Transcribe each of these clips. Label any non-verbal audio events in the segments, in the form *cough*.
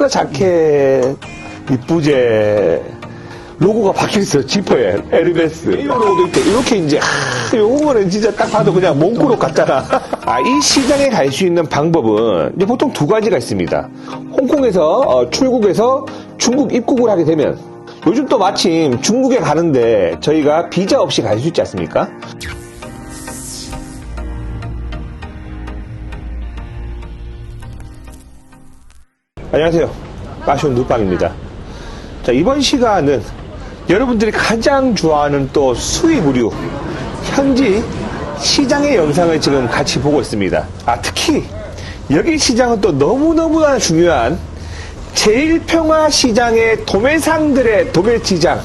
파카 자켓 이쁘제 로고가 박혀 있어요. 지퍼에. 에르메스. 이런 로고도 있대. 이렇게 이제 하, 요거는 진짜 딱 봐도 그냥 몽골옷 같잖아 아, 이 시장에 갈 수 있는 방법은 이제 보통 두 가지가 있습니다. 홍콩에서 어, 출국해서 중국 입국을 하게 되면 요즘 또 마침 중국에 가는데 저희가 비자 없이 갈 수 있지 않습니까? 안녕하세요. 마션 누빵입니다. 자, 이번 시간은 여러분들이 가장 좋아하는 또 수입 의류, 현지 시장의 영상을 지금 같이 보고 있습니다. 아, 특히 여기 시장은 또 너무너무나 중요한 제일평화 시장의 도매상들의 도매시장.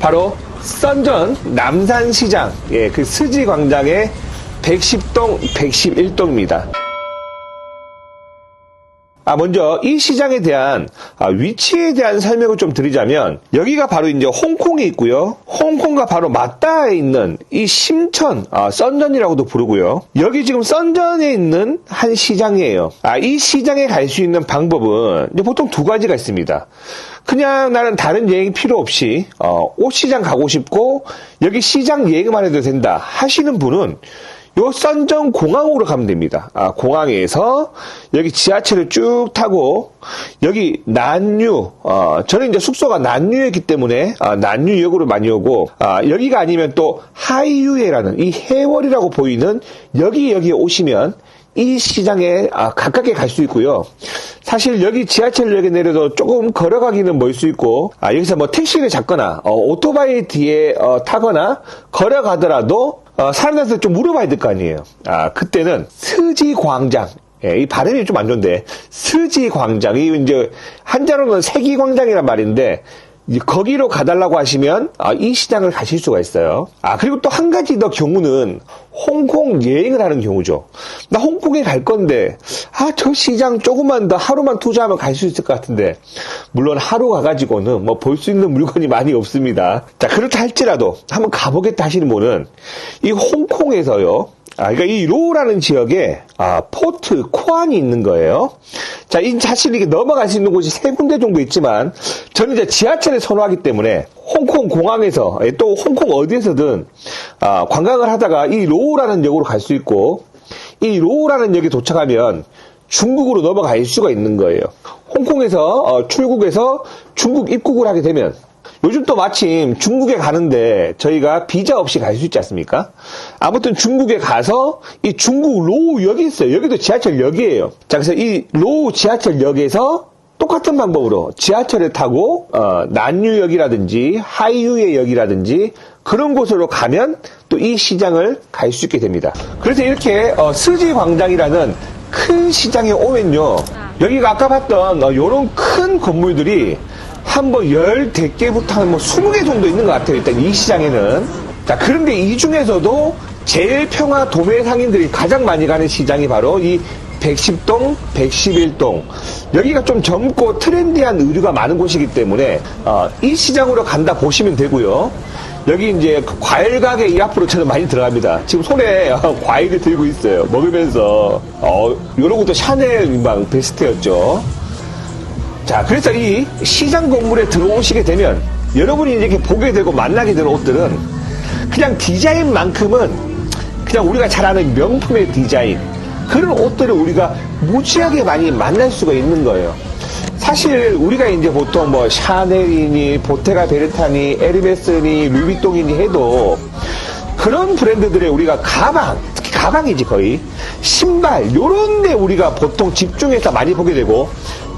바로 썬전 남산시장, 예, 그 스지광장의 110동, 111동입니다. 아, 먼저 이 시장에 대한 아, 위치에 대한 설명을 좀 드리자면 여기가 바로 이제 홍콩에 있고요. 홍콩과 바로 맞닿아 있는 이 심천 아, 썬전이라고도 부르고요. 여기 지금 썬전에 있는 한 시장이에요. 아, 이 시장에 갈 수 있는 방법은 보통 두 가지가 있습니다. 그냥 나는 다른 여행 필요 없이 어, 옷 시장 가고 싶고 여기 시장 여행만 해도 된다 하시는 분은 요 썬전 공항으로 가면 됩니다. 아, 공항에서 여기 지하철을 쭉 타고 여기 난유, 어, 저는 이제 숙소가 난유였기 때문에 아, 난유역으로 많이 오고 아, 여기가 아니면 또 하이유에라는 이 해월이라고 보이는 여기 여기에 오시면 이 시장에 아, 가깝게 갈 수 있고요. 사실 여기 지하철역에 내려도 조금 걸어가기는 멀 수 있고 아, 여기서 뭐 택시를 잡거나 어, 오토바이 뒤에 어, 타거나 걸어가더라도 어, 사람들한테 좀 물어봐야 될 거 아니에요. 아 그때는 스지 광장. 예, 이 발음이 좀 안 좋은데. 스지 광장 이 이제 한자로는 세기 광장이란 말인데 거기로 가달라고 하시면 아, 이 시장을 가실 수가 있어요. 아 그리고 또 한 가지 더 경우는 홍콩 여행을 하는 경우죠. 나 홍콩에 갈 건데 아 저 시장 조금만 더 하루만 투자하면 갈 수 있을 것 같은데 물론 하루 가가지고는 뭐 볼 수 있는 물건이 많이 없습니다. 자 그렇다 할지라도 한번 가보겠다 하시는 분은 이 홍콩에서요. 아, 그러니까 이 로우라는 지역에 아, 포트 코안이 있는 거예요. 자, 이 사실 이게 넘어갈 수 있는 곳이 세 군데 정도 있지만 저는 이제 지하철을 선호하기 때문에 홍콩 공항에서 예, 또 홍콩 어디에서든 아, 관광을 하다가 이 로우라는 역으로 갈 수 있고 이 로우라는 역에 도착하면 중국으로 넘어갈 수가 있는 거예요. 홍콩에서 어, 출국해서 중국 입국을 하게 되면 요즘 또 마침 중국에 가는데 저희가 비자 없이 갈 수 있지 않습니까? 아무튼 중국에 가서 이 중국 로우역이 있어요. 여기도 지하철역이에요. 자, 그래서 이 로우 지하철역에서 똑같은 방법으로 지하철을 타고 어, 난유역이라든지 하이유의 역이라든지 그런 곳으로 가면 또 이 시장을 갈 수 있게 됩니다. 그래서 이렇게 어, 스지 광장이라는 큰 시장에 오면요. 여기가 아까 봤던 어, 이런 큰 건물들이 한뭐 10개부터 한뭐 20개 정도 있는 것 같아요. 일단 이 시장에는. 자, 그런데 이 중에서도 제일 평화 도매 상인들이 가장 많이 가는 시장이 바로 이 110동, 111동. 여기가 좀 젊고 트렌디한 의류가 많은 곳이기 때문에, 어, 이 시장으로 간다 보시면 되고요. 여기 이제 그 과일 가게 이 앞으로 저는 많이 들어갑니다. 지금 손에 어, 과일을 들고 있어요. 먹으면서, 어, 요런 것도 샤넬 막 베스트였죠. 자, 그래서 이 시장 건물에 들어오시게 되면 여러분이 이렇게 보게 되고 만나게 되는 옷들은 그냥 디자인만큼은 그냥 우리가 잘 아는 명품의 디자인 그런 옷들을 우리가 무지하게 많이 만날 수가 있는 거예요. 사실 우리가 이제 보통 뭐 샤넬이니 보테가 베르타니 에르메스니 루비통이니 해도 그런 브랜드들의 우리가 가방 특히 가방이지 거의 신발 요런 데 우리가 보통 집중해서 많이 보게 되고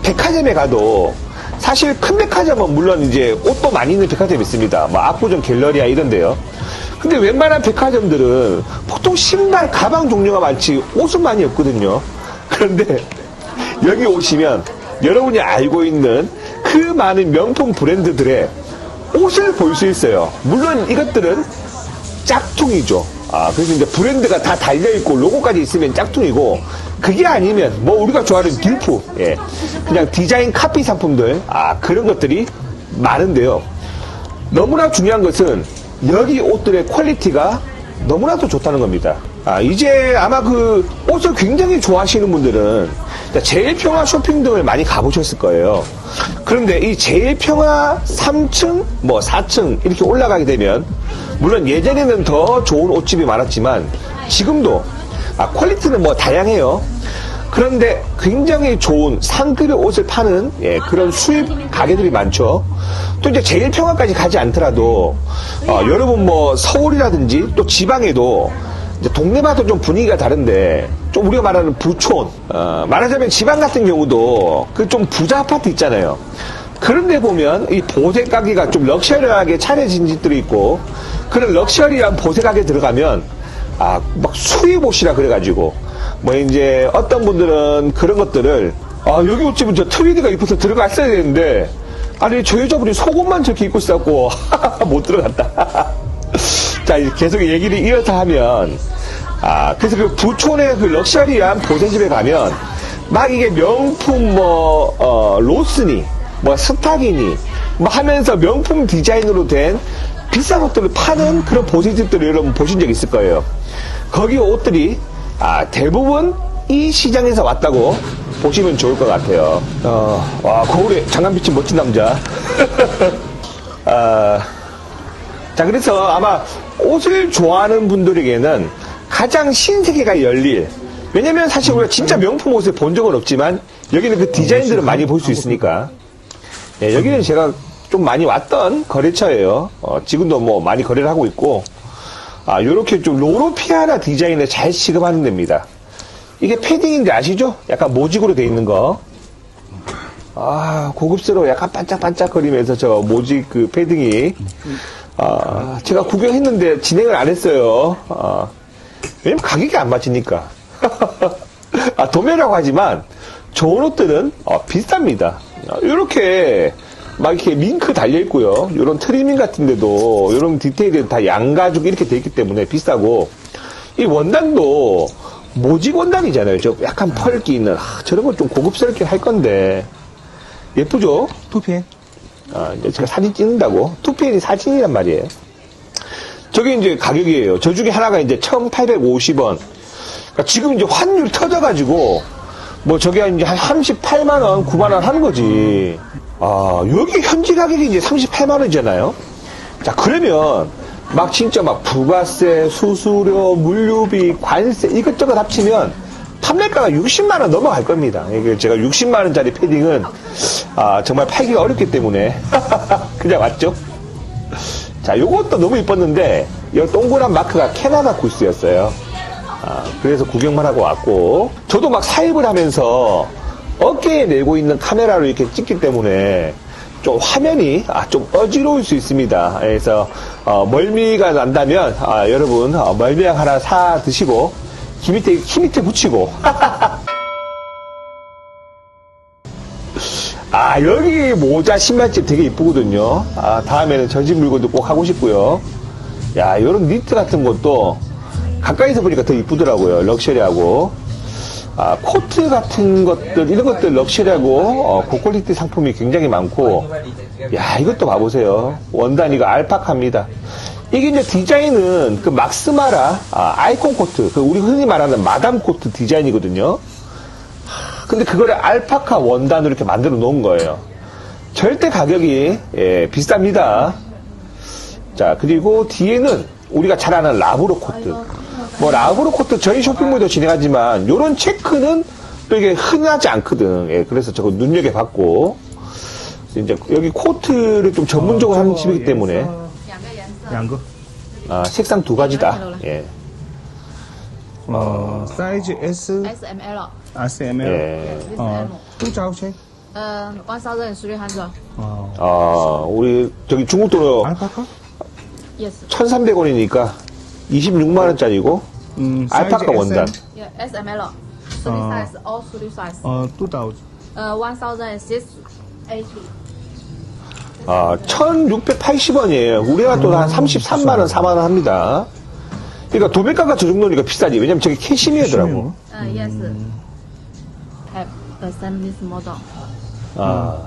백화점에 가도 사실 큰 백화점은 물론 이제 옷도 많이 있는 백화점이 있습니다. 뭐 압구정 갤러리아 이런데요. 근데 웬만한 백화점들은 보통 신발, 가방 종류가 많지 옷은 많이 없거든요. 그런데 여기 오시면 여러분이 알고 있는 그 많은 명품 브랜드들의 옷을 볼 수 있어요. 물론 이것들은 짝퉁이죠. 아, 그래서 이제 브랜드가 다 달려있고 로고까지 있으면 짝퉁이고 그게 아니면 뭐 우리가 좋아하는 딜프, 예. 그냥 디자인 카피 상품들, 아, 그런 것들이 많은데요. 너무나 중요한 것은 여기 옷들의 퀄리티가 너무나도 좋다는 겁니다. 아, 이제 아마 그 옷을 굉장히 좋아하시는 분들은 자, 제일평화 쇼핑 등을 많이 가보셨을 거예요. 그런데 이 제일평화 3층, 뭐 4층 이렇게 올라가게 되면 물론 예전에는 더 좋은 옷집이 많았지만 지금도 아, 퀄리티는 뭐 다양해요. 그런데 굉장히 좋은 상급의 옷을 파는 예, 그런 수입 가게들이 많죠. 또 이제 제일 평화까지 가지 않더라도 어, 여러분 뭐 서울이라든지 또 지방에도 동네마다 좀 분위기가 다른데 좀 우리가 말하는 부촌 어, 말하자면 지방 같은 경우도 그 좀 부자 아파트 있잖아요. 그런데 보면 이 보세 가게가 좀 럭셔리하게 차려진 집들이 있고 그런 럭셔리한 보세 가게 들어가면 아막 옷이라 그래가지고 뭐 이제 어떤 분들은 그런 것들을 아 여기 옷집은 저 트위드가 입어서 들어갔어야 되는데 아니 저 여자분이 속옷만 저렇게 입고 있었고 *laughs* 못 들어갔다. *laughs* 자, 이제 계속 얘기를 이어서 하면, 아, 그래서 그 부촌의 그 럭셔리한 보세집에 가면, 막 이게 명품 뭐, 어, 로스니, 뭐 스타기니, 뭐 하면서 명품 디자인으로 된 비싼 옷들을 파는 그런 보세집들을 여러분 보신 적 있을 거예요. 거기 옷들이, 아, 대부분 이 시장에서 왔다고 보시면 좋을 것 같아요. 어, 와, 거울에 장갑 비친 멋진 남자. *laughs* 아, 자, 그래서 아마 옷을 좋아하는 분들에게는 가장 신세계가 열릴. 왜냐면 사실 우리가 진짜 명품 옷을 본 적은 없지만 여기는 그 디자인들을 많이 볼 수 있으니까. 예, 여기는 제가 좀 많이 왔던 거래처예요. 어, 지금도 뭐 많이 거래를 하고 있고. 아, 요렇게 좀 로로피아나 디자인을 잘 취급하는 데입니다. 이게 패딩인데 아시죠? 약간 모직으로 돼 있는 거. 아, 고급스러워. 약간 반짝반짝거리면서 저 모직 그 패딩이. 아, 제가 구경했는데 진행을 안 했어요. 아, 왜냐면 가격이 안 맞으니까. *laughs* 아, 도매라고 하지만 좋은 옷들은 어, 비쌉니다. 이렇게 막 이렇게 밍크 달려 있고요. 이런 트리밍 같은데도 이런 디테일이 다 양가죽 이렇게 돼 있기 때문에 비싸고 이 원단도 모직 원단이잖아요. 저 약간 펄기 있는 아, 저런 건 좀 고급스럽게 할 건데 예쁘죠? 图片 아, 이제 제가 사진 찍는다고. 투피엔이 사진이란 말이에요. 저게 이제 가격이에요. 저 중에 하나가 이제 1,850원. 그러니까 지금 이제 환율 터져가지고, 뭐 저게 이제 한 38만 원, 9만 원 하는 거지. 아, 여기 현지 가격이 이제 38만 원이잖아요. 자, 그러면, 막 진짜 막 부가세, 수수료, 물류비, 관세, 이것저것 합치면, 판매가가 60만 원 넘어갈 겁니다. 이게 제가 60만 원짜리 패딩은, 아, 정말 팔기가 어렵기 때문에. *laughs* 그냥 왔죠? 자, 요것도 너무 이뻤는데, 이 동그란 마크가 캐나다 구스였어요. 아, 그래서 구경만 하고 왔고, 저도 막 사입을 하면서 어깨에 내고 있는 카메라로 이렇게 찍기 때문에 좀 화면이 아, 좀 어지러울 수 있습니다. 그래서 어, 멀미가 난다면 아, 여러분 어, 멀미약 하나 사 드시고 키 밑에 키 밑에 붙이고 *laughs* 아 여기 모자 신발집 되게 이쁘거든요. 아 다음에는 저집 물건도 꼭 하고 싶고요. 야 이런 니트 같은 것도 가까이서 보니까 더 이쁘더라고요. 럭셔리하고 아 코트 같은 것들 이런 것들 럭셔리하고 어, 고퀄리티 상품이 굉장히 많고 야 이것도 봐보세요. 원단이가 알파카입니다. 이게 이제 디자인은 그 막스마라 아, 아이콘 코트 그 우리 흔히 말하는 마담 코트 디자인이거든요. 근데 그거를 알파카 원단으로 이렇게 만들어 놓은 거예요. 절대 가격이 예, 비쌉니다. 자 그리고 뒤에는 우리가 잘 아는 라브로 코트. 뭐 라브로 코트 저희 쇼핑몰도 진행하지만 요런 체크는 또 이게 흔하지 않거든. 예, 그래서 저거 눈여겨봤고 이제 여기 코트를 좀 전문적으로 하는 어, 집이기 어, 때문에 어. 양거 아, 색상 두 가지다. 예. 어, 사이즈 S, SML. 아, S, M, L. 예. 어, 통짜 혹시? 어, 1,300. 어, 아, 우리 저기 중국 돈으로 1,300원이니까 26만원짜리고 음, 알파카 원단 Yeah, S M L. Three size, all three size. 어, 2000. Uh, 1,680. 아, 1680원이에요 우리가 또 한 33만원 4만원 합니다 그러니까 도배가가 저 정도니까 비싸지 왜냐면 저게 캐시미어더라고 Uh, yes. Have the same this model. 아,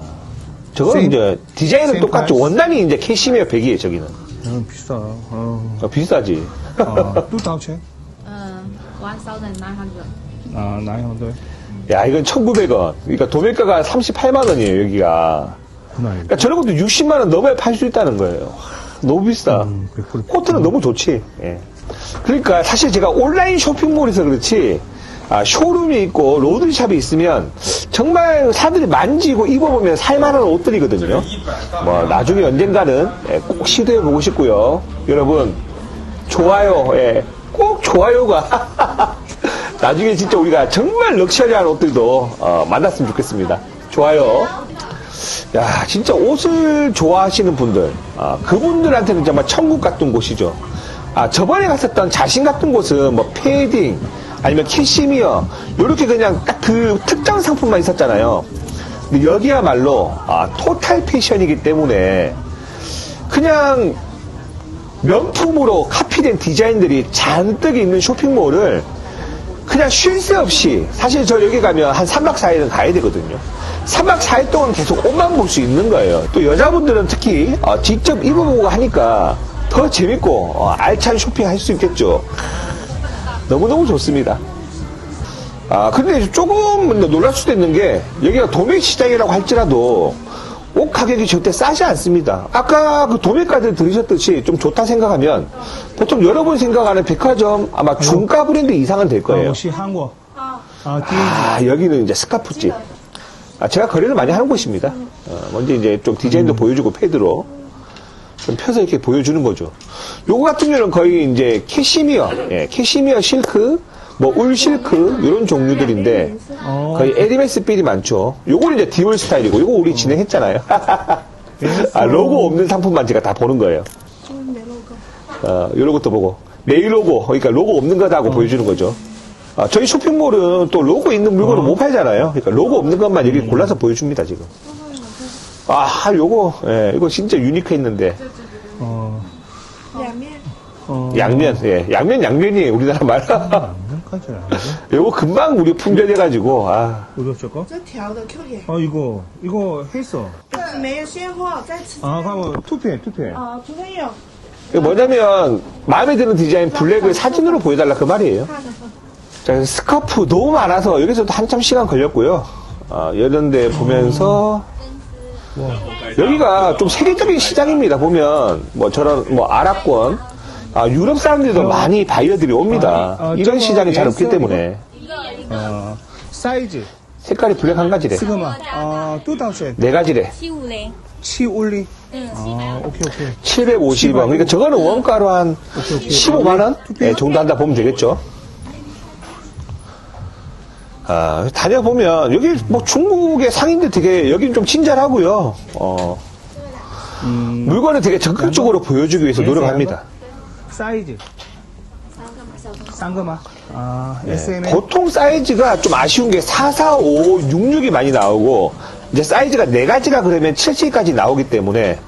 저거는 이제 디자인은 똑같죠 원단이 이제 캐시미어 100이에요 저기는 아, 비싸. 아, 비싸지 또 다음 책. 어, 1,900. 야, 이건 1,900원. 그러니까 도매가가 38만 원이에요, 여기가. 그러니까 저런 것도 60만 원 넘어야 팔 수 있다는 거예요. 너무 비싸. 음, 호텔은 너무 좋지. 예. 그러니까 사실 제가 온라인 쇼핑몰에서 그렇지 아, 쇼룸이 있고 로드샵이 있으면 정말 사람들이 만지고 입어보면 살만한 옷들이거든요. 뭐 나중에 언젠가는 예, 꼭 시도해 보고 싶고요. 여러분 좋아요, 예, 꼭 좋아요가 *laughs* 나중에 진짜 우리가 정말 럭셔리한 옷들도 어, 만났으면 좋겠습니다. 좋아요. 야, 진짜 옷을 좋아하시는 분들, 아, 그분들한테는 정말 천국 같은 곳이죠. 아, 저번에 갔었던 자신 같은 곳은 뭐 패딩, 아니면 캐시미어, 요렇게 그냥 딱 그 특정 상품만 있었잖아요. 근데 여기야말로, 아, 토탈 패션이기 때문에, 그냥 명품으로 카피된 디자인들이 잔뜩 있는 쇼핑몰을 그냥 쉴 새 없이 사실 저 여기 가면 한 3박 4일은 가야 되거든요. 3박 4일 동안 계속 옷만 볼 수 있는 거예요. 또 여자분들은 특히 어, 직접 입어보고 하니까 더 재밌고 어, 알찬 쇼핑할 수 있겠죠. 너무너무 좋습니다. 아, 근데 조금 놀랄 수도 있는 게 여기가 도매 시장이라고 할지라도 옷 가격이 절대 싸지 않습니다. 아까 그 도매가들 들으셨듯이 좀 좋다 생각하면 보통 여러분 생각하는 백화점 아마 중가 브랜드 이상은 될 거예요. 역시 한국. 아, 아. 아 여기는 이제 스카프집. 아, 제가 거래를 많이 하는 곳입니다. 어, 먼저 이제 좀 디자인도 음. 보여주고 패드로 좀 펴서 이렇게 보여주는 거죠. 요거 같은 경우는 거의 이제 캐시미어, 예, 캐시미어 실크 뭐 울실크 이런 종류들인데 거의 에르메스 삘이 많죠. 요건 이제 디올 스타일이고 이거 우리 진행했잖아요. *laughs* 아, 로고 없는 상품만 제가 다 보는 거예요. 어, 요런 것도 보고 네일 로고 그러니까 로고 없는 거다고 보여주는 거죠. 아, 저희 쇼핑몰은 또 로고 있는 물건을 못 팔잖아요. 그러니까 로고 없는 것만 여기 골라서 보여줍니다 지금. 아, 아, 요거 예, 이거 진짜 유니크했는데. 어. 양면. 어... 양면, 예. 양면, 양면이 우리나라 말. 양면까지 아닌데? 요거 금방 우리 품절해가지고, 아, 어디 없을 거? 这条的 Q 点， 아 이거 이거 했어. 没有现货，再吃。 아 그러면 투페 투페. 啊，图片有， 이거 뭐냐면, 마음에 드는 디자인 블랙을 사진으로 보여달라 그 말이에요. 看 자, 그래서 스카프 너무 많아서 여기서도 한참 시간 걸렸고요. 아, 이런 데 보면서 여기가 좀 세계적인 시장입니다. 보면 뭐 저런 뭐 아랍권, 아, 유럽 사람들도 많이 바이어들이 옵니다. 어, 어, 이런 시장이 잘 없기 때문에. 어, 사이즈. 색깔이 블랙 한 가지래. 지금 어, 2000. 네 가지래. 7올리. 아, 오케이, 오케이. 750원. 그러니까 저거는 원가로 한 15만원 네, 예, 정도 한다 보면 되겠죠. 아, 다녀보면, 여기 뭐 중국의 상인들 되게, 여긴 좀 친절하고요. 어, 음, 물건을 되게 적극적으로 보여주기 위해서 노력합니다. 사이즈. 싼거마. 아 네. SM. 보통 사이즈가 좀 아쉬운 게 4, 4, 5, 6, 6이 많이 나오고 이제 사이즈가 네 가지가 그러면 7, 7까지 나오기 때문에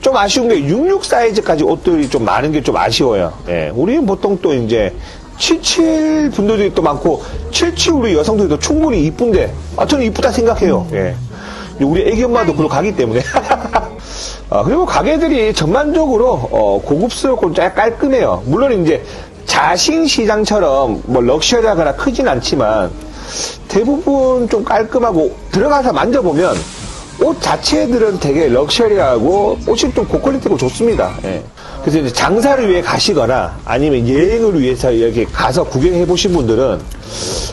좀 아쉬운 게 66 사이즈까지 옷들이 좀 많은 게 좀 아쉬워요. 예, 우리는 보통 또 이제 77 분들이 또 많고 77 우리 여성들도 충분히 이쁜데 아 저는 이쁘다 생각해요. 예. 우리 애기 엄마도 그로 가기 때문에. *laughs* 아, 그리고 가게들이 전반적으로 어, 고급스럽고 잘 깔끔해요. 물론 이제 자신 시장처럼 뭐 럭셔리하거나 크진 않지만 대부분 좀 깔끔하고 들어가서 만져보면 옷 자체들은 되게 럭셔리하고 옷이 좀 고퀄리티고 좋습니다. 예. 그래서 이제 장사를 위해 가시거나 아니면 여행을 위해서 이렇게 가서 구경해 보신 분들은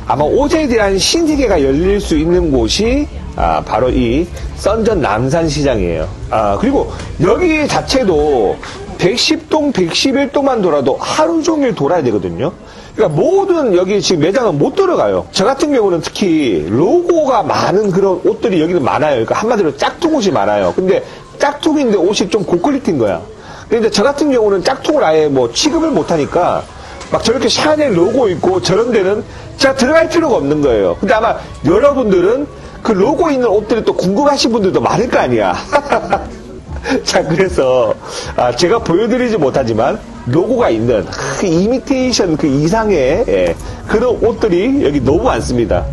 아마 옷에 대한 신세계가 열릴 수 있는 곳이 아, 바로 이 썬전 남산 시장이에요. 아, 그리고 여기 자체도 110동, 111동만 돌아도 하루 종일 돌아야 되거든요. 그러니까 모든 여기 지금 매장은 못 들어가요. 저 같은 경우는 특히 로고가 많은 그런 옷들이 여기는 많아요. 그러니까 한마디로 짝퉁 옷이 많아요. 근데 짝퉁인데 옷이 좀 고퀄리티인 거야. 근데 저 같은 경우는 짝퉁을 아예 뭐 취급을 못 하니까 막 저렇게 샤넬 로고 있고 저런 데는 제가 들어갈 필요가 없는 거예요. 근데 아마 여러분들은 그 로고 있는 옷들이 또 궁금하신 분들도 많을 거 아니야. *laughs* 자, 그래서, 아, 제가 보여드리지 못하지만, 로고가 있는, 그 이미테이션 그 이상의, 예, 그런 옷들이 여기 너무 많습니다.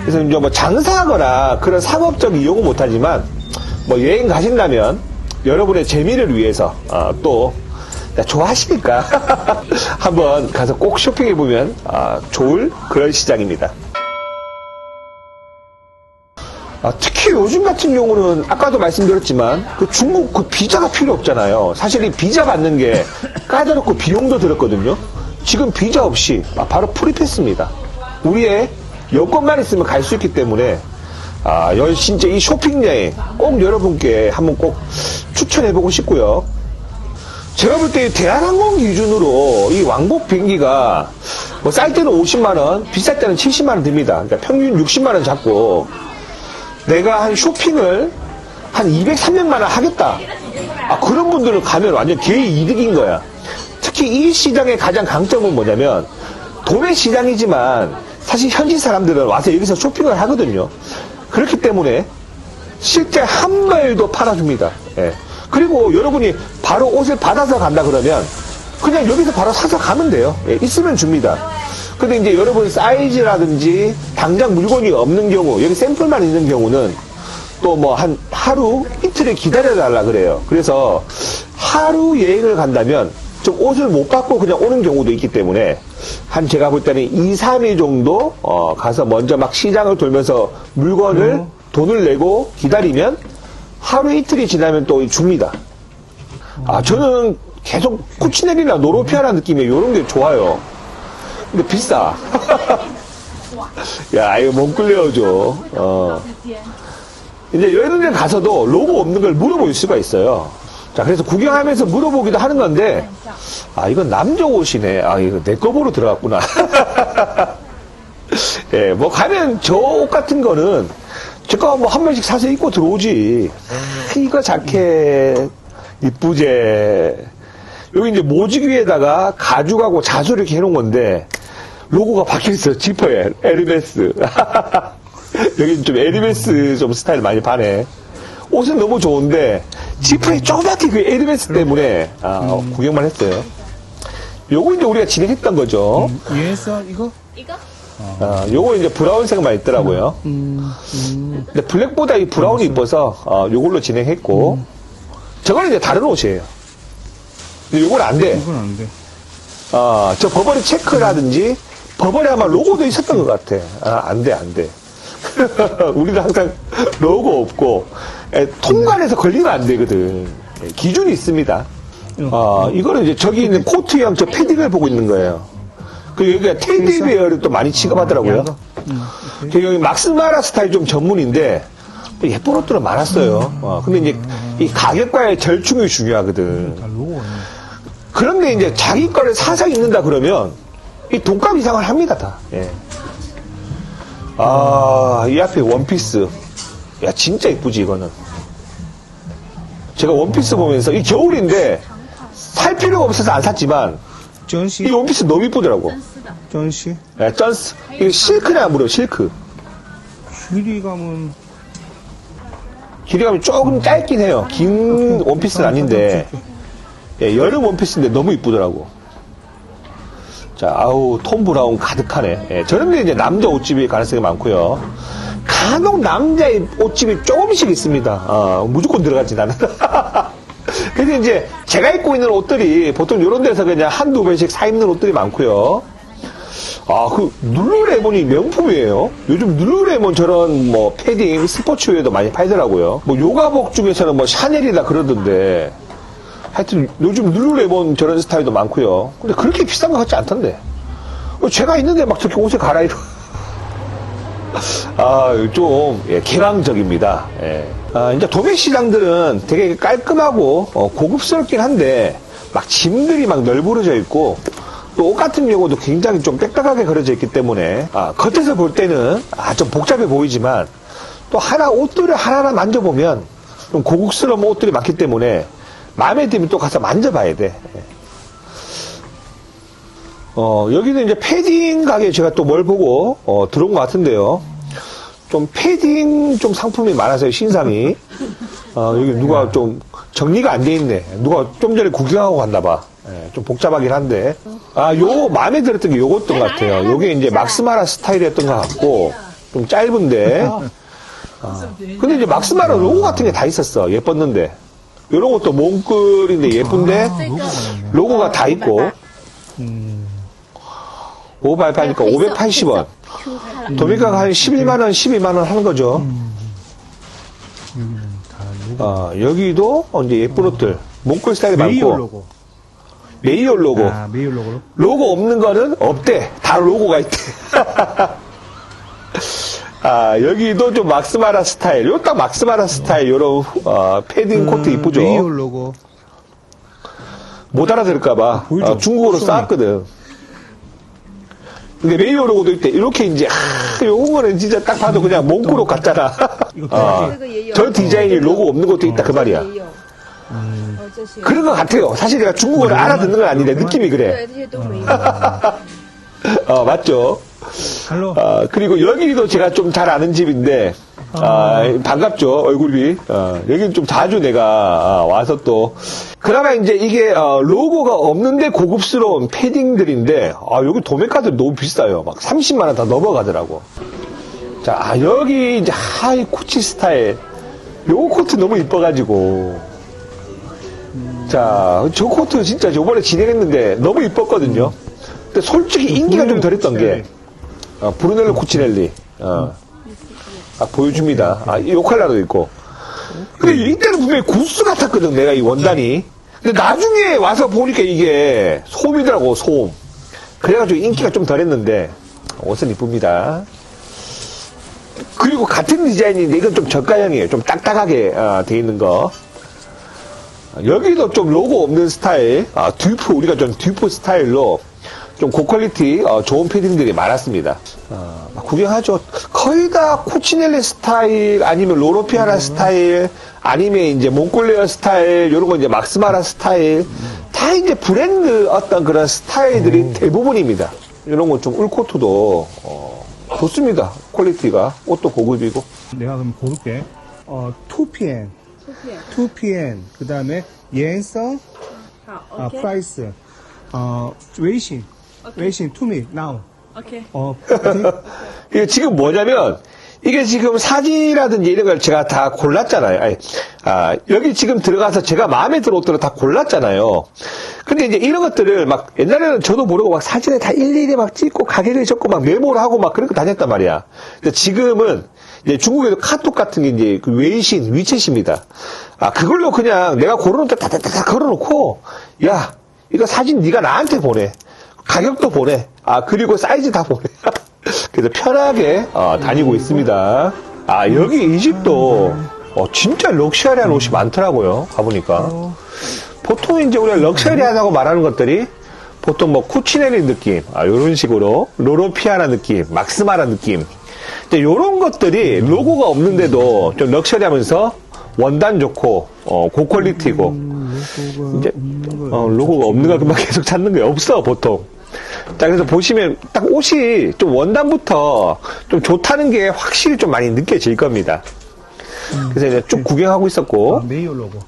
그래서 이제 뭐 장사하거나 그런 상업적 이용은 못하지만, 뭐 여행 가신다면, 여러분의 재미를 위해서, 아, 또, 야, 좋아하시니까, *laughs* 한번 가서 꼭 쇼핑해 보면, 아, 좋을 그런 시장입니다. 아, 특히 요즘 같은 경우는 아까도 말씀드렸지만 그 중국 그 비자가 필요 없잖아요. 사실 이 비자 받는 게 까다롭고 비용도 들었거든요. 지금 비자 없이 아, 바로 프리패스입니다. 우리의 여권만 있으면 갈 수 있기 때문에 아, 여 진짜 이 쇼핑 여행 꼭 여러분께 한번 꼭 추천해보고 싶고요. 제가 볼 때 대한항공 기준으로 이 왕복 비행기가 뭐 쌀 때는 50만 원, 비쌀 때는 70만 원 듭니다. 그러니까 평균 60만 원 잡고 내가 한 쇼핑을 한 200, 300만 원 하겠다. 아, 그런 분들은 가면 완전 개이득인 거야. 특히 이 시장의 가장 강점은 뭐냐면 도매 시장이지만 사실 현지 사람들은 와서 여기서 쇼핑을 하거든요. 그렇기 때문에 실제 한 벌도 팔아줍니다. 예. 그리고 여러분이 바로 옷을 받아서 간다 그러면 그냥 여기서 바로 사서 가면 돼요. 예, 있으면 줍니다. 근데 이제 여러분 사이즈라든지 당장 물건이 없는 경우, 여기 샘플만 있는 경우는 또 뭐 한 하루, 이틀을 기다려 달라 그래요. 그래서 하루 여행을 간다면 좀 옷을 못 받고 그냥 오는 경우도 있기 때문에 한 제가 볼 때는 2, 3일 정도 어, 가서 먼저 막 시장을 돌면서 물건을 돈을 내고 기다리면 하루 이틀이 지나면 또 줍니다. 아, 저는 계속 쿠치넬이나 노로피아라는 느낌이 이런 게 좋아요. 근데 비싸. *laughs* 야, 이거 못 끌려줘. 어. 이제 데 가서도 로고 없는 걸 물어볼 수가 있어요. 자, 그래서 구경하면서 물어보기도 하는 건데, 아, 이건 남자 옷이네. 아, 이거 내 거 보러 들어갔구나. *laughs* 예, 뭐 가면 저 옷 같은 거는 제가 뭐 한 번씩 사서 입고 들어오지. 아, 이거 자켓 이쁘제. 여기 이제 모직 위에다가 가죽하고 자수 이렇게 해놓은 건데 로고가 박혀 있어 지퍼에 에르메스. *laughs* 여기 좀 에르메스 좀 스타일 많이 파네. 옷은 너무 좋은데 지퍼에 조그맣게 그 에르메스 때문에 아, 구경만 했어요. 요거 이제 우리가 진행했던 거죠. 얘서 이거? 이거? 아, 요거 이제 브라운색만 있더라고요. 음, 음. 근데 블랙보다 이 브라운이 이뻐서 어, 요걸로 진행했고 저거는 이제 다른 옷이에요. 근데 요건 안 돼. 이건 안 돼. 어, 저 버버리 체크라든지 버버리 아마 로고도 있었던 것 같아. 아, 안 돼, 안 돼. *laughs* 우리는 항상 로고 없고 에, 통관에서 걸리면 안 되거든. 예, 기준이 있습니다. 어, 이거는 이제 저기 있는 코트형 저 패딩을 보고 있는 거예요. 그 여기가 테디베어를 또 많이 취급하더라고요. 음, 그 여기 막스마라 스타일 좀 전문인데 또 예쁜 옷들은 많았어요. 어, 근데 이제 이 가격과의 절충이 중요하거든. 다 로고네. 그런데 이제 자기 거를 사서 입는다 그러면 이 돈값 이상을 합니다, 다. 예. 아, 이 앞에 원피스. 야, 진짜 이쁘지, 이거는. 제가 원피스 보면서, 이 겨울인데, 살 필요가 없어서 안 샀지만, 전 씨, 이 원피스 너무 이쁘더라고. 전시. 예, 쩐스. 이거 실크냐, 무려 실크. 길이감은 길이감이 조금 짧긴 해요. 긴 원피스는 아닌데, 예, 여름 원피스인데 너무 이쁘더라고. 자, 아우, 톰 브라운 가득하네. 예, 저런 데 이제 남자 옷집이 가능성이 많고요. 간혹 남자의 옷집이 조금씩 있습니다. 어, 무조건 들어가지 나는. *laughs* 근데 이제 제가 입고 있는 옷들이 보통 이런 데서 그냥 한두 번씩 사 입는 옷들이 많고요. 아, 그, 룰루레몬이 명품이에요. 요즘 룰루레몬 저런 뭐, 패딩, 스포츠웨어도 많이 팔더라고요. 뭐, 요가복 중에서는 뭐, 샤넬이다 그러던데. 하여튼, 요즘 룰루레몬 저런 스타일도 많고요. 근데 그렇게 비싼 것 같지 않던데. 어, 제가 있는데 막 저렇게 옷을 갈아입고. *laughs* 아, 좀, 예, 개방적입니다. 예. 아, 이제 도매 시장들은 되게 깔끔하고, 어, 고급스럽긴 한데, 막 짐들이 막 널브러져 있고, 또 옷 같은 경우도 굉장히 좀 빽빽하게 그려져 있기 때문에, 아, 겉에서 볼 때는, 아, 좀 복잡해 보이지만, 또 하나, 옷들을 하나하나 만져보면, 좀 고급스러운 옷들이 많기 때문에, 마음에 들면 또 가서 만져봐야 돼. 예. 어, 여기는 이제 패딩 가게 제가 또 뭘 보고, 어, 들어온 것 같은데요. 좀 패딩 좀 상품이 많아서요, 신상이. 어, 여기 누가 좀 정리가 안 돼 있네. 누가 좀 전에 구경하고 갔나 봐. 예, 좀 복잡하긴 한데. 아, 요, 마음에 들었던 게 요거였던 것 같아요. 요게 이제 막스마라 스타일이었던 것 같고, 좀 짧은데. *laughs* 아, 근데 이제 막스마라 로고 같은 게 다 있었어. 예뻤는데. 이런 것도 몽글인데 예쁜데 아, 로고가 다 있고 588니까 580원. 도미가가 한 11만원, 12만원 하는 거죠. 음. 아, 여기도 이제 예쁜 옷들. 몽글 스타일이 많고. 로고. 메이올 로고. 아, 메이올 로고. 로고 없는 거는 없대. 다 로고가 있대. *laughs* 아, 여기도 좀 막스마라 스타일. 요 딱 막스마라 스타일. 요런, 어, 패딩 코트 이쁘죠? 레이올 로고. 못 알아들을까봐. 아, 중국어로 쌓았거든. 근데 레이어 로고도 있대. 이렇게 이제, 아, 요거는 진짜 딱 봐도 그냥 몽크로 같잖아. 아, 저 디자인이 로고 없는 것도 있다. 그 말이야. 그런 것 같아요. 사실 내가 중국어를 알아듣는 건 아닌데, 느낌이 그래. *laughs* 어, 맞죠? 할로. 아, 그리고 여기도 제가 좀 잘 아는 집인데, 아, 반갑죠, 얼굴이. 어, 여긴 좀 자주 내가 아, 와서 또. 그나마 이제 이게 어, 로고가 없는데 고급스러운 패딩들인데, 아, 여기 도매가들 너무 비싸요. 막 30만원 다 넘어가더라고. 자, 아, 여기 이제 하이 코치 스타일. 요 코트 너무 이뻐가지고. 자, 저 코트 진짜 저번에 진행했는데 너무 이뻤거든요. 근데 솔직히 인기가 좀 덜했던 게, 어, 브루넬로 쿠치넬리. 어. 아, 보여줍니다. 아, 이 요칼라도 있고. 근데 이때는 분명히 구스 같았거든, 내가 이 원단이. 근데 나중에 와서 보니까 이게 소음이더라고, 소음. 그래가지고 인기가 좀 덜했는데, 옷은 이쁩니다. 그리고 같은 디자인인데 이건 좀 저가형이에요. 좀 딱딱하게 어, 돼 있는 거. 여기도 좀 로고 없는 스타일, 아, 듀프, 우리가 좀 듀프 스타일로 좀 고퀄리티 어, 좋은 피딩들이 많았습니다. 어, 구경하죠. 거의 다 코치넬리 스타일 아니면 로로피아라 음. 스타일 아니면 이제 몽골레어 스타일 요런 거 이제 막스마라 스타일 음. 다 이제 브랜드 어떤 그런 스타일들이 음. 대부분입니다. 이런 건 좀 울코트도 어, 좋습니다. 퀄리티가 옷도 고급이고. 내가 그럼 고를게. 어, 2PN, 2PN, 2PN. 그 다음에 옌서, 아, 아 프라이스, 어, 웨이싱. 웨이신 to me now. OK， 어, 오케이? *laughs* 이게 지금 뭐냐면, 이게 지금 사진이라든지 이런 걸 제가 다 골랐잖아요. 아니, 아, 여기 지금 들어가서 제가 마음에 들어 옷들을 다 골랐잖아요. 근데 이제 이런 것들을 막 옛날에는 저도 모르고 막 사진에 다 일일이 막 찍고 가게를 적고 막 메모를 하고 막 그런 거 다녔단 말이야. 근데 지금은 이제 중국에도 카톡 같은 게 이제 그 웨이신, 위챗입니다. 아, 그걸로 그냥 내가 고르는 데 다다다다 걸어놓고, 야, 이거 사진 네가 나한테 보내. 가격도 보내. 아, 그리고 사이즈 다 보내. *laughs* 그래서 편하게 어, 다니고 있습니다. 아, 여기 이 집도 어, 진짜 럭셔리한 옷이 많더라고요. 가보니까. 보통 이제 우리가 럭셔리하다고 말하는 것들이 보통 뭐 쿠치네리 느낌, 아, 요런 식으로 로로피아나 느낌, 막스마라 느낌. 근데 요런 것들이 로고가 없는데도 좀 럭셔리하면서 원단 좋고 어, 고퀄리티고 이제 어, 로고가 없는 걸 그만 계속 찾는 게 없어 보통. 자 그래서 보시면 딱 옷이 좀 원단부터 좀 좋다는 게 확실히 좀 많이 느껴질 겁니다. 그래서 이제 쭉 구경하고 있었고 아, 메이어 로고.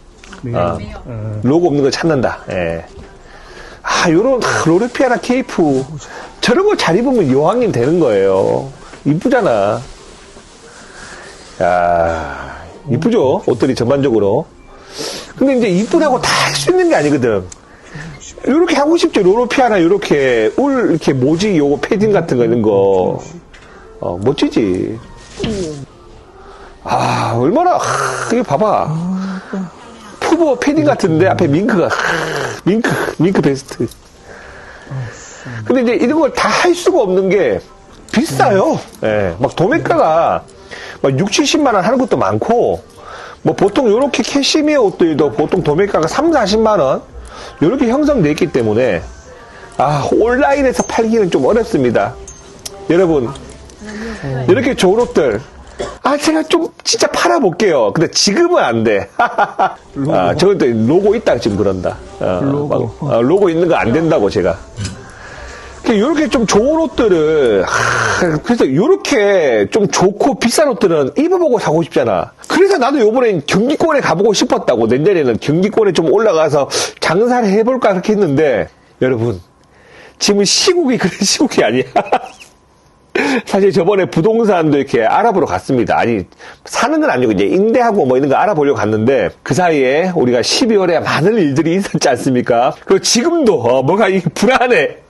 메이어. 아. 어, 로고 없는 거 찾는다. 예. 아 요런 아, 로르피아나 케이프 저런 거 잘 입으면 여왕님 되는 거예요. 이쁘잖아. 야 이쁘죠 옷들이 전반적으로. 근데 이제 이쁘다고 다 할 수 있는 게 아니거든. 요렇게 하고 싶죠. 요렇게 울 이렇게 모지 요거 패딩 같은 거 있는 거. 어, 멋지지. 아, 얼마나, 하, 이거 봐봐. 푸버 패딩 같은데 앞에 밍크가, 하, 밍크, 밍크 베스트. 근데 이제 이런 걸 다 할 수가 없는 게 비싸요. 예, 막 도매가가 막 6, 70만 원 하는 것도 많고, 뭐 보통 요렇게 캐시미어 옷들도 보통 도매가가 3, 40만 원? 요렇게 형성돼 있기 때문에, 아, 온라인에서 팔기는 좀 어렵습니다. 여러분, 이렇게 좋은 옷들. 아, 제가 좀 진짜 팔아볼게요. 근데 지금은 안 돼. *laughs* 아, 또 로고 있다 지금 그런다. 어, 로고. 막, 어, 로고 있는 거 안 된다고 제가. 이렇게 좀 좋은 옷들을 하, 그래서 이렇게 좀 좋고 비싼 옷들은 입어보고 사고 싶잖아. 그래서 나도 요번엔 경기권에 가보고 싶었다고 내년에는 경기권에 좀 올라가서 장사를 해볼까 그렇게 했는데 여러분 지금 시국이 *laughs* 그런 시국이 아니야. *laughs* 사실 저번에 부동산도 이렇게 알아보러 갔습니다. 아니, 사는 건 아니고 이제 임대하고 뭐 이런 거 알아보려고 갔는데 그 사이에 우리가 12월에 많은 일들이 있었지 않습니까? 그리고 지금도 어, 뭐가 이 불안해.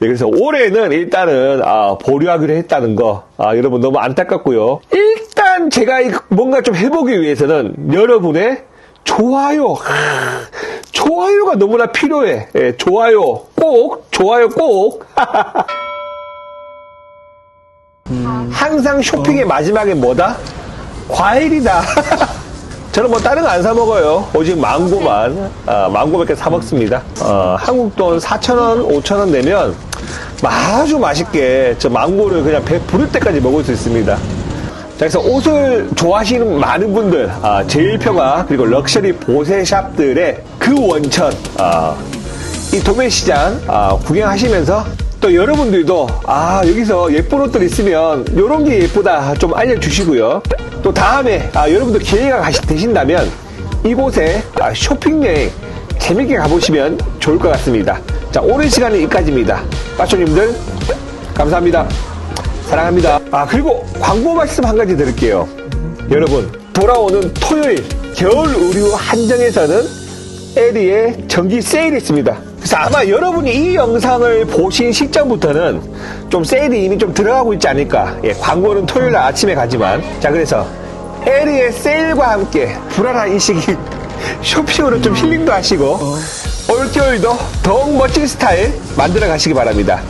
예, 그래서 올해는 일단은 아, 보류하기로 했다는 거 아, 여러분 너무 안타깝고요. 일단 제가 이- 뭔가 좀 해보기 위해서는 여러분의 좋아요, 하, 좋아요가 너무나 필요해. 예, 좋아요 꼭, 좋아요 꼭. *laughs* 항상 쇼핑의 마지막에 뭐다? 과일이다. *laughs* 저는 뭐 다른 거 안 사 먹어요. 오직 망고만, 아, 망고밖에 사 먹습니다. 어, 한국 돈 4,000원, 5,000원 내면 아주 맛있게 저 망고를 그냥 배 부를 때까지 먹을 수 있습니다. 자, 그래서 옷을 좋아하시는 많은 분들, 아, 제일평화, 그리고 럭셔리 보세샵들의 그 원천, 아, 이 도매시장 아, 구경하시면서 또 여러분들도 아 여기서 예쁜 옷들 있으면 요런 게 예쁘다 좀 알려주시고요 또 다음에 아, 여러분들 기회가 가시, 되신다면 이곳에 아, 쇼핑 여행 재밌게 가보시면 좋을 것 같습니다. 자 오늘 시간은 여기까지입니다. 빠쇼님들 감사합니다. 사랑합니다. 아 그리고 광고 말씀 한 가지 드릴게요. 여러분 돌아오는 토요일 겨울 의류 한정에서는 에리의 정기 세일이 있습니다. 그래서 아마 여러분이 이 영상을 보신 시점부터는 좀 세일이 이미 좀 들어가고 있지 않을까. 예, 광고는 토요일 날 아침에 가지만. 자, 그래서 에리의 세일과 함께 불안한 이 시기 *laughs* 쇼핑으로 좀 힐링도 하시고 올겨울도 더욱 멋진 스타일 만들어 가시기 바랍니다.